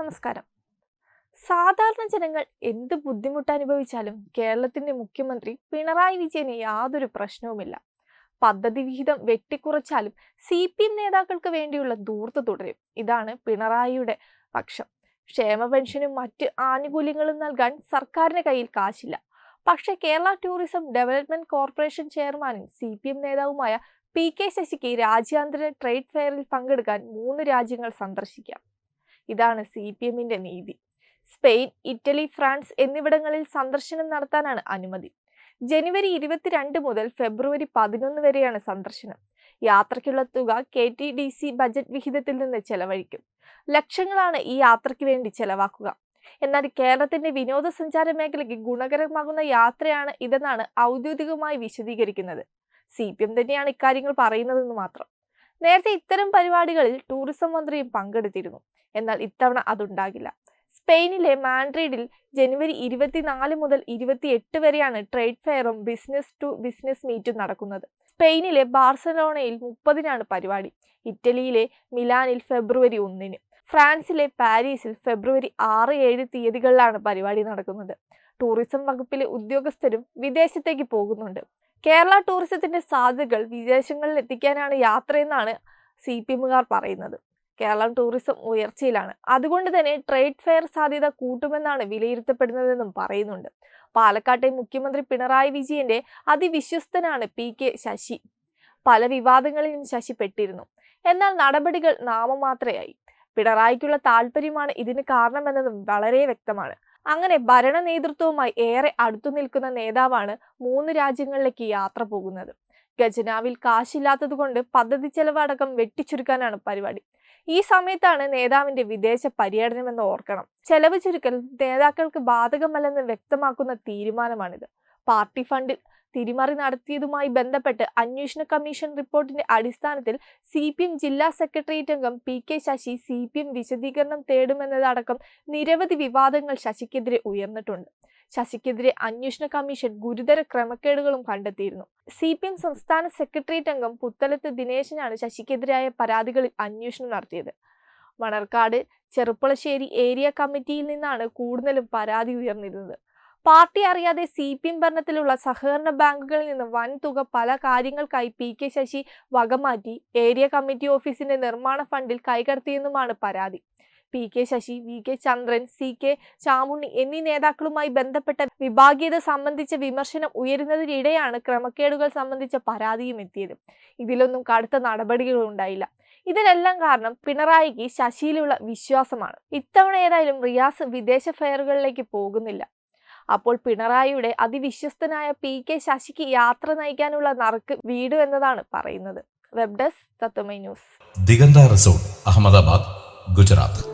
നമസ്കാരം. സാധാരണ ജനങ്ങൾ എന്ത് ബുദ്ധിമുട്ട് അനുഭവിച്ചാലും കേരളത്തിന്റെ മുഖ്യമന്ത്രി പിണറായി വിജയന് യാതൊരു പ്രശ്നവുമില്ല. പദ്ധതി വിഹിതം വെട്ടിക്കുറച്ചാലും സി പി എം നേതാക്കൾക്ക് വേണ്ടിയുള്ള ദൂർത്ത് തുടരും. ഇതാണ് പിണറായിയുടെ പക്ഷം. ക്ഷേമ പെൻഷനും മറ്റ് ആനുകൂല്യങ്ങളും നൽകാൻ സർക്കാരിന് കയ്യിൽ കാശില്ല. പക്ഷേ കേരള ടൂറിസം ഡെവലപ്മെന്റ് കോർപ്പറേഷൻ ചെയർമാനും സി പി എം നേതാവുമായ പി കെ ശശിക്ക് രാജ്യാന്തര ട്രേഡ് ഫെയറിൽ പങ്കെടുക്കാൻ മൂന്ന് രാജ്യങ്ങൾ സന്ദർശിക്കാം. ഇതാണ് സി പി എമ്മിന്റെ നീതി. സ്പെയിൻ ഇറ്റലി ഫ്രാൻസ് എന്നിവിടങ്ങളിൽ സന്ദർശനം നടത്താനാണ് അനുമതി. ജനുവരി ഇരുപത്തിരണ്ട് മുതൽ ഫെബ്രുവരി പതിനൊന്ന് വരെയാണ് സന്ദർശനം. യാത്രയ്ക്കുള്ള തുക K T D C budget വിഹിതത്തിൽ നിന്ന് ചെലവഴിക്കും. ലക്ഷങ്ങളാണ് ഈ യാത്രയ്ക്ക് വേണ്ടി ചെലവാക്കുക. എന്നാൽ കേരളത്തിന്റെ വിനോദസഞ്ചാര മേഖലയ്ക്ക് ഗുണകരമാകുന്ന യാത്രയാണ് ഇതെന്നാണ് ഔദ്യോഗികമായി വിശദീകരിക്കുന്നത്. സി പി എം തന്നെയാണ് ഇക്കാര്യങ്ങൾ പറയുന്നതെന്ന് മാത്രം. നേരത്തെ ഇത്തരം പരിപാടികളിൽ ടൂറിസം മന്ത്രിയും പങ്കെടുത്തിരുന്നു. എന്നാൽ ഇത്തവണ അതുണ്ടാകില്ല. സ്പെയിനിലെ മാൻഡ്രിഡിൽ ജനുവരി ഇരുപത്തിനാല് മുതൽ ഇരുപത്തിയെട്ട് വരെയാണ് ട്രേഡ് ഫെയറും ബിസിനസ് ടു ബിസിനസ് മീറ്റും നടക്കുന്നത്. സ്പെയിനിലെ ബാർസലോണയിൽ മുപ്പതിനാണ് പരിപാടി. ഇറ്റലിയിലെ മിലാനിൽ ഫെബ്രുവരി ഒന്നിന്. ഫ്രാൻസിലെ പാരീസിൽ ഫെബ്രുവരി ആറ് ഏഴ് തീയതികളിലാണ് പരിപാടി നടക്കുന്നത്. ടൂറിസം വകുപ്പിലെ ഉദ്യോഗസ്ഥരും വിദേശത്തേക്ക് പോകുന്നുണ്ട്. കേരള ടൂറിസത്തിന്റെ സാധ്യതകൾ വിദേശങ്ങളിൽ എത്തിക്കാനാണ് യാത്രയെന്നാണ് സി പി എമ്മുകാർ പറയുന്നത്. കേരളം ടൂറിസം ഉയർച്ചയിലാണ്. അതുകൊണ്ട് തന്നെ ട്രേഡ് ഫെയർ സാധ്യത കൂട്ടുമെന്നാണ് വിലയിരുത്തപ്പെടുന്നതെന്നും പറയുന്നുണ്ട്. പാലക്കാട്ടെ മുഖ്യമന്ത്രി പിണറായി വിജയന്റെ അതിവിശ്വസ്തനാണ് പി കെ ശശി. പല വിവാദങ്ങളിലും ശശി പെട്ടിരുന്നു. എന്നാൽ നടപടികൾ നാമമാത്രയായി. പിണറായിക്കുള്ള താല്പര്യമാണ് ഇതിന് കാരണമെന്നതും വളരെ വ്യക്തമാണ്. അങ്ങനെ ഭരണ നേതൃത്വവുമായി ഏറെ അടുത്തു നിൽക്കുന്ന നേതാവാണ് മൂന്ന് രാജ്യങ്ങളിലേക്ക് യാത്ര പോകുന്നത്. ഖജനാവിൽ കാശില്ലാത്തതുകൊണ്ട് പദ്ധതി ചെലവടക്കം വെട്ടിച്ചുരുക്കാനാണ് പരിപാടി. ഈ സമയത്താണ് നേതാവിന്റെ വിദേശ പര്യടനമെന്ന് ഓർക്കണം. ചെലവ് ചുരുക്കൽ നേതാക്കൾക്ക് ബാധകമല്ലെന്ന് വ്യക്തമാക്കുന്ന തീരുമാനമാണിത്. പാർട്ടി ഫണ്ടിൽ തിരിമറി നടത്തിയതുമായി ബന്ധപ്പെട്ട് അന്വേഷണ കമ്മീഷൻ റിപ്പോർട്ടിന്റെ അടിസ്ഥാനത്തിൽ സി പി എം ജില്ലാ സെക്രട്ടേറിയറ്റ് അംഗം P K Sasi C P M വിശദീകരണം തേടുമെന്നതടക്കം നിരവധി വിവാദങ്ങൾ ശശിക്കെതിരെ ഉയർന്നിട്ടുണ്ട്. ശശിക്കെതിരെ അന്വേഷണ കമ്മീഷൻ ഗുരുതര ക്രമക്കേടുകളും കണ്ടെത്തിയിരുന്നു. സി പി എം സംസ്ഥാന സെക്രട്ടേറിയറ്റ് അംഗം പുത്തലത്ത് ദിനേശനാണ് ശശിക്കെതിരായ പരാതികളിൽ അന്വേഷണം നടത്തിയത്. മണർക്കാട് ചെറുപ്പളശ്ശേരി ഏരിയ കമ്മിറ്റിയിൽ നിന്നാണ് കൂടുതലും പരാതി ഉയർന്നിരുന്നത്. പാർട്ടി അറിയാതെ സി പി എം ഭരണത്തിലുള്ള സഹകരണ ബാങ്കുകളിൽ നിന്ന് വൻ തുക പല കാര്യങ്ങൾക്കായി പി കെ ശശി വകമാറ്റി ഏരിയ കമ്മിറ്റി ഓഫീസിന്റെ നിർമ്മാണ ഫണ്ടിൽ കൈകടത്തിയെന്നുമാണ് പരാതി. P K Sasi V K Chandran C K Chamunni എന്നീ നേതാക്കളുമായി ബന്ധപ്പെട്ട വിഭാഗീയത സംബന്ധിച്ച വിമർശനം ഉയരുന്നതിനിടെയാണ് ക്രമക്കേടുകൾ സംബന്ധിച്ച പരാതിയും എത്തിയത്. ഇതിലൊന്നും കടുത്ത നടപടികൾ ഉണ്ടായില്ല. ഇതിനെല്ലാം കാരണം പിണറായിക്ക് ശശിയിലുള്ള വിശ്വാസമാണ്. ഇത്തവണ ഏതായാലും റിയാസ് വിദേശ ഫെയറുകളിലേക്ക് പോകുന്നില്ല. അപ്പോൾ പിണറായിയുടെ അതിവിശ്വസ്തനായ പി കെ ശശിക്ക് യാത്ര നയിക്കാനുള്ള നറുക്ക് വീട് എന്നതാണ് പറയുന്നത്. Web desk Tatwamayi news. Digantha resort Ahmedabad Gujarat.